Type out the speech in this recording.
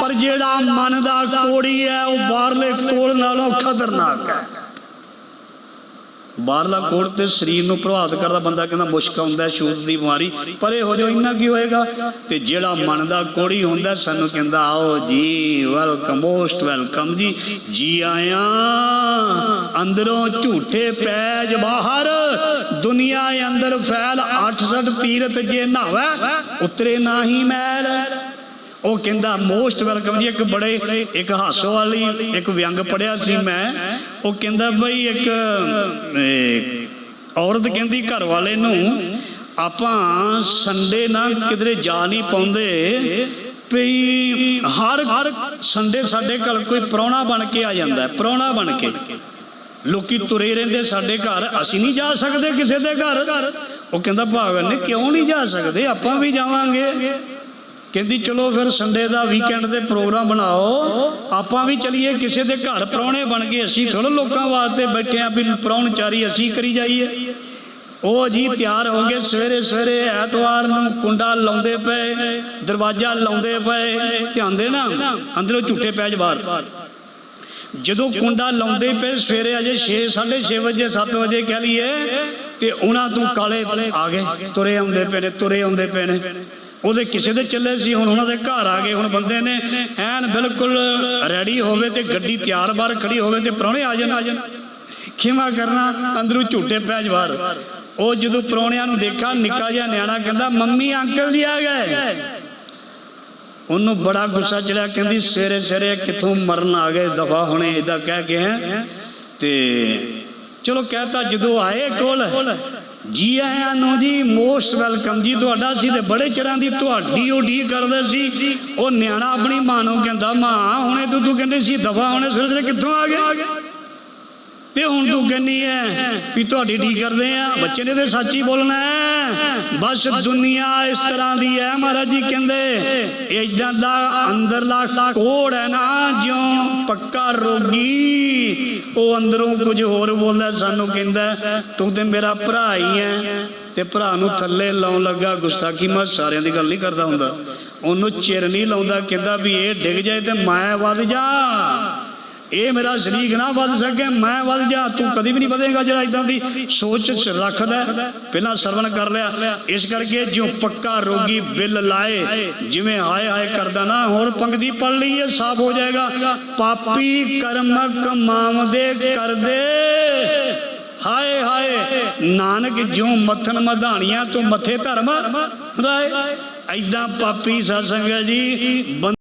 ਪਰ ਜਿਹੜਾ ਮਨ ਦਾ ਕੋੜੀ ਹੈ, ਉਹ ਬਾਹਰਲੇ ਕੋਲ ਨਾਲੋਂ ਖਤਰਨਾਕ ਹੈ। ਬਾਹਰਲਾ ਕੋੜ ਤੇ ਸਰੀਰ ਨੂੰ ਪ੍ਰਭਾਵਿਤ ਕਰਦਾ ਬੰਦਾ ਕਹਿੰਦਾ ਮੁਸ਼ਕ ਆਉਂਦਾ, ਛੂਤ ਦੀ ਬਿਮਾਰੀ। ਪਰ ਹੋ ਜੋ ਇੰਨਾ ਕੀ ਹੋਏਗਾ ਤੇ ਜਿਹੜਾ ਮਨ ਦਾ ਕੋੜੀ ਹੁੰਦਾ, ਸਾਨੂੰ ਕਹਿੰਦਾ, ਆਓ ਜੀ ਵੈਲਕਮ ਮੋਸਟ ਵੈਲਕਮ ਜੀ। ਜੀ ਆਇਆ, ਅੰਦਰੋਂ ਝੂਠੇ ਪੈਜ ਬਾਹਰ, ਦੁਨੀਆ ਅੰਦਰ ਫੈਲ 68 ਤੀਰਤ ਜੇ ਨਹਾਵੇ, ਉਤਰੇ ਨਾਹੀ ਮੈਲ ਉਹ ਕਹਿੰਦਾ ਮੋਸਟ ਵੈਲਕਮ ਜੀ ਇੱਕ ਬੜੇ, ਇੱਕ ਹਾਸੋ ਵਾਲੀ, ਇੱਕ ਵਿਅੰਗ ਪੜਿਆ ਸੀ ਮੈਂ। ਉਹ ਕਹਿੰਦਾ, ਬਈ ਇੱਕ ਔਰਤ ਕਹਿੰਦੀ ਘਰ ਵਾਲੇ ਨੂੰ, ਆਪਾਂ ਸੰਡੇ ਨਾ ਕਿਧਰੇ ਜਾ ਨਹੀਂ ਪਾਉਂਦੇ। ਪਈ ਹਰ ਹਰ ਸੰਡੇ ਸਾਡੇ ਘਰ ਕੋਈ ਪ੍ਰਾਹੁਣਾ ਬਣ ਕੇ ਆ ਜਾਂਦਾ ਹੈ ਪ੍ਰਾਹੁਣਾ ਬਣ ਕੇ। ਲੋਕੀ ਤੁਰੇ ਰਹਿੰਦੇ ਸਾਡੇ ਘਰ, ਅਸੀਂ ਨਹੀਂ ਜਾ ਸਕਦੇ ਕਿਸੇ ਦੇ ਘਰ। ਉਹ ਕਹਿੰਦਾ ਭਾਗਨ ਨੇ ਕਿਉਂ ਨਹੀਂ ਜਾ ਸਕਦੇ? ਆਪਾਂ ਵੀ ਜਾਵਾਂਗੇ। ਕਹਿੰਦੀ, ਚਲੋ ਫਿਰ ਸੰਡੇ ਦਾ ਵੀਕਐਂਡ ਦੇ ਪ੍ਰੋਗਰਾਮ ਬਣਾਓ। ਆਪਾਂ ਵੀ ਚਲੀਏ, ਕਿਸੇ ਦੇ ਘਰ ਪ੍ਰਾਹੁਣੇ ਬਣ ਗਏ ਅਸੀਂ ਥੋੜਾ ਲੋਕਾਂ ਵਾਸਤੇ ਬੈਠੇ ਆਂ ਵੀ ਪ੍ਰਾਹੁਣਚਾਰੀ ਅਸੀਂ ਕਰੀ ਜਾਈਏ। ਉਹ ਜੀ ਤਿਆਰ ਹੋ ਗਏ। ਸਵੇਰੇ ਸਵੇਰੇ ਐਤਵਾਰ ਨੂੰ ਕੁੰਡਾ ਲਾਉਂਦੇ ਪਏ, ਦਰਵਾਜ਼ਾ ਲਾਉਂਦੇ ਪਏ। ਧਿਆਨ ਦੇਣਾ, ਅੰਦਰੋਂ ਝੂਠੇ ਪੈਜ ਬਾਹਰ। ਜਦੋਂ ਕੁੰਡਾ ਲਾਉਂਦੇ ਪਏ, ਸਵੇਰੇ ਅਜੇ 6 6:30 ਵਜੇ 7 ਵਜੇ ਕਹਿ ਲਈਏ, ਤੇ ਉਹਨਾਂ ਤੋਂ ਕਾਲੇ ਆ ਗਏ। ਤੁਰੇ ਆਉਂਦੇ ਪਏ ਨੇ, ਤੁਰੇ ਆਉਂਦੇ ਪਏ ਨੇ। ਉਹਦੇ ਕਿਸੇ ਦੇ ਚੱਲੇ ਸੀ, ਹੁਣ ਉਹਨਾਂ ਦੇ ਘਰ ਆ ਗਏ, ਹੁਣ ਬੰਦੇ ਨੇ ਐਨ ਬਿਲਕੁਲ ਰੈਡੀ ਹੋਵੇ ਤੇ ਗੱਡੀ ਤਿਆਰ ਬਾਰ ਖੜੀ ਹੋਵੇ ਤੇ ਪ੍ਰਾਹੁਣੇ ਆ ਜਾਣ। ਆ ਜਾਣ ਖਿਮਾ ਕਰਨਾ, ਅੰਦਰੋਂ ਝੂਟੇ ਪੈਜ ਬਾਹਰ। ਉਹ ਜਦੋਂ ਪ੍ਰਾਹੁਣਿਆਂ ਨੂੰ ਦੇਖਾ, ਨਿੱਕਾ ਜਿਹਾ ਨਿਆਣਾ ਕਹਿੰਦਾ, ਮੰਮੀ, ਅੰਕਲ ਜੀ ਆ ਗਏ। ਉਹਨੂੰ ਬੜਾ ਗੁੱਸਾ ਚੜਿਆ, ਕਹਿੰਦੀ, ਸਵੇਰੇ ਸਵੇਰੇ ਕਿੱਥੋਂ ਮਰਨ ਆ ਗਏ? ਦਫਾ ਹੁਣੇ ਇਦਾਂ ਕਹਿ ਕੇ ਹੈ? ਤੇ ਚਲੋ ਕਹਤਾ, ਜਦੋਂ ਆਏ ਕੋਲ ਜੀ ਆਇਆਂ ਨੂੰ ਜੀ ਮੋਸਟ ਵੈਲਕਮ ਜੀ। ਤੁਹਾਡਾ ਸੀ ਤੇ ਬੜੇ ਚਿਰਾਂ ਦੀ ਤੁਹਾਡੀ ਉਡੀਕ ਕਰਦੇ ਸੀ। ਉਹ ਨਿਆਣਾ ਆਪਣੀ ਮਾਂ ਨੂੰ ਕਹਿੰਦਾ, ਮਾਂ, ਹੁਣੇ ਤੂੰ ਤੂੰ ਕਹਿੰਦੇ ਸੀ, ਦਫਾ ਹੁਣੇ ਸਵੇਰੇ ਸਵੇਰੇ ਕਿੱਥੋਂ ਆ ਗਿਆ ਤੇ ਹੁਣ ਤੂੰ ਕਹਿੰਨੀ ਐ ਵੀ ਤੁਹਾਡੀ ਠੀਕ ਕਰਦੇ ਆ, ਬੱਚੇ ਨੇ ਤੇ ਸੱਚ ਹੀ ਬੋਲਣਾ ਬਸ ਦੁਨੀਆ ਇਸ ਤਰ੍ਹਾਂ ਦੀ ਹੈ ਮਹਾਰਾਜ ਜੀ ਕਹਿੰਦੇ ਇਦਾਂ ਦਾ ਅੰਦਰਲਾ ਕੋੜ ਹੈ ਨਾ, ਜਿਉਂ ਪੱਕਾ ਰੋਗੀ ਉਹ ਅੰਦਰੋਂ ਕੁਝ ਹੋਰ ਬੋਲਦਾ, ਸਾਨੂੰ ਕਹਿੰਦਾ, ਤੂੰ ਤੇ ਮੇਰਾ ਭਰਾ ਹੀ ਹੈ ਤੇ ਭਰਾ ਨੂੰ ਥੱਲੇ ਲਾਉਣ ਲੱਗਾ ਗੁਸਤਾਖੀ, ਮੈਂ ਸਾਰਿਆਂ ਦੀ ਗੱਲ ਨਹੀਂ ਕਰਦਾ ਹੁੰਦਾ। ਉਹਨੂੰ ਚਿਰ ਨਹੀਂ ਲਾਉਂਦਾ, ਕਹਿੰਦਾ ਵੀ ਇਹ ਡਿੱਗ ਜਾਏ ਤੇ ਮੈਂ ਵੱਧ ਜਾ। ਇਹ ਮੇਰਾ ਸ਼ਰੀਕ ਨਾ ਵੱਧ ਸਕੇ, ਮੈਂ ਵੱਧ ਜਾ, ਤੂੰ ਕਦੀ ਵੀ ਨਹੀਂ ਵਧੇਗਾ ਜਿਹੜਾ ਇਦਾਂ ਦੀ ਸੋਚ ਰੱਖਦਾ ਪਹਿਲਾਂ ਸਰਵਣ ਕਰ ਲਿਆ, ਇਸ ਕਰਕੇ ਜਿਉ ਪੱਕਾ ਰੋਗੀ ਬਿੱਲ ਲਾਏ, ਜਿਵੇਂ ਹਾਏ ਹਾਏ ਕਰਦਾ ਨਾ, ਹੋਰ ਪੰਗਤੀ ਪੜ ਲਈਏ ਸਾਫ਼ ਹੋ ਜਾਏਗਾ। ਪਾਪੀ ਕਰਮ ਕਮਾਵਦੇ ਕਰਦੇ। ਹਾਏ ਹਾਏ, ਨਾਨਕ ਜਿਉ ਮੱਥਨ ਮਧਾਣੀਆਂ ਤੋਂ ਮੱਥੇ ਧਰਮ ਰਾਏ। ਐਦਾਂ ਪਾਪੀ ਸਤਸੰਗ ਜੀ